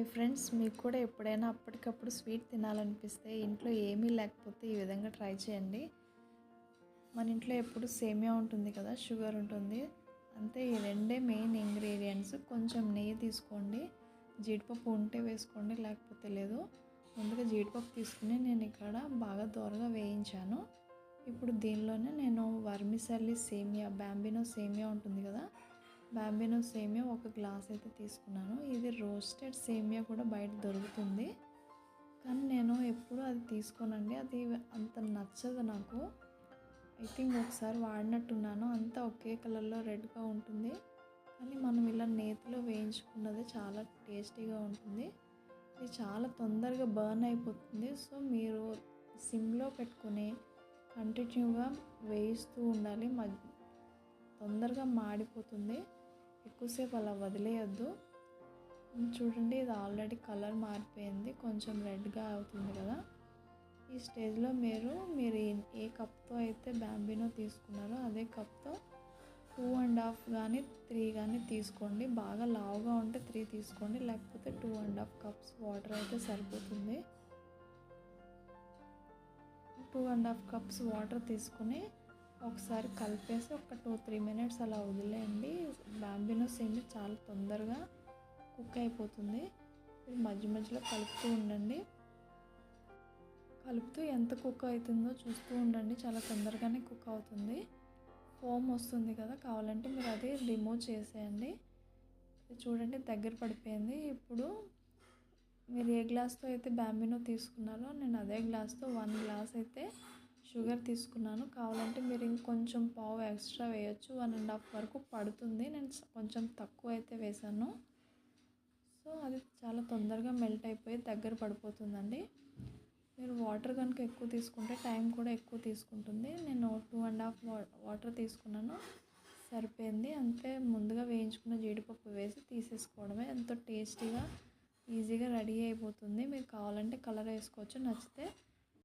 Hi friends మీకు కూడా ఎప్పుడైనా అప్పటికప్పుడు స్వీట్ తినాలనిపిస్తే ఇంట్లో ఏమీ లేకపోతే ఈ విధంగా ట్రై చేయండి. మన ఇంట్లో ఎప్పుడు సేమియా ఉంటుంది కదా షుగర్ ఉంటుంది. అంతే ఈ రెండే మెయిన్ ఇంగ్రీడియంట్స్. కొంచెం నెయ్యి తీసుకోండి. జీడిపప్పు ఉంటే వేసుకోండి లేకపోతే లేదు. ముందుగా జీడిపప్పు తీసుకుని నేను ఇక్కడ బాగా దోరగా వేయించాను. ఇప్పుడు దీనిలోనే నేను వర్మిసల్లి సేమియా బ్యాంబినో సేమియా ఉంటుంది కదా బాంబినో సేమియా ఒక గ్లాస్ అయితే తీసుకున్నాను ఇది రోస్టెడ్ సేమియా కూడా బయట దొరుకుతుంది కానీ నేను ఎప్పుడూ అది తీసుకోనండి అది అంత నచ్చదు నాకు ఐ థింక్ ఒకసారి వాడినట్టున్నాను అంతా ఒకే కలర్లో రెడ్గా ఉంటుంది కానీ మనం ఇలా నేతిలో వేయించుకున్నది చాలా టేస్టీగా ఉంటుంది ఇది చాలా తొందరగా బర్న్ అయిపోతుంది సో మీరు సిమ్లో పెట్టుకుని కంటిన్యూగా వేయిస్తూ ఉండాలి మధ్య తొందరగా మాడిపోతుంది ఎక్కువసేపు అలా వదిలేయద్దు. చూడండి ఇది ఆల్రెడీ కలర్ మారిపోయింది. కొంచెం రెడ్గా అవుతుంది కదా. ఈ స్టేజ్లో మీరు మీరు ఏ కప్తో అయితే బ్యాంబినో తీసుకున్నారో అదే కప్తో టూ అండ్ హాఫ్ కానీ త్రీ కానీ తీసుకోండి. బాగా లావుగా ఉంటే త్రీ తీసుకోండి. లేకపోతే two and half cups water అయితే సరిపోతుంది. Two and half cups water తీసుకుని ఒకసారి కలిపేసి ఒక టూ త్రీ మినిట్స్ అలా వదిలేయండి. బాంబినో సేమి చాలా తొందరగా కుక్ అయిపోతుంది. మధ్య మధ్యలో కలుపుతూ ఉండండి. కలుపుతూ ఎంత కుక్ అవుతుందో చూస్తూ ఉండండి. చాలా తొందరగానే కుక్ అవుతుంది. ఫోమ్ వస్తుంది కదా కావాలంటే మీరు అది రిమూవ్ చేసేయండి. చూడండి దగ్గర పడిపోయింది. ఇప్పుడు మీరు ఏ గ్లాస్తో అయితే బ్యాంబినో తీసుకున్నారో నేను అదే గ్లాస్తో వన్ గ్లాస్ అయితే షుగర్ తీసుకున్నాను. కావాలంటే మీరు ఇంకొంచెం పావు ఎక్స్ట్రా వేయచ్చు. వన్ అండ్ హాఫ్ వరకు పడుతుంది. నేను కొంచెం తక్కువ అయితే వేసాను. సో అది చాలా తొందరగా మెల్ట్ అయిపోయి దగ్గర పడిపోతుందండి. మీరు వాటర్ కనుక ఎక్కువ తీసుకుంటే టైం కూడా ఎక్కువ తీసుకుంటుంది. నేను టూ అండ్ హాఫ్ వాటర్ తీసుకున్నాను. సరిపోయింది. అంతే ముందుగా వేయించుకున్న జీడిపప్పు వేసి తీసేసుకోవడమే ఎంతో టేస్టీగా ఈజీగా రెడీ అయిపోతుంది. మీరు కావాలంటే కలర్ వేసుకోవచ్చు. నచ్చితే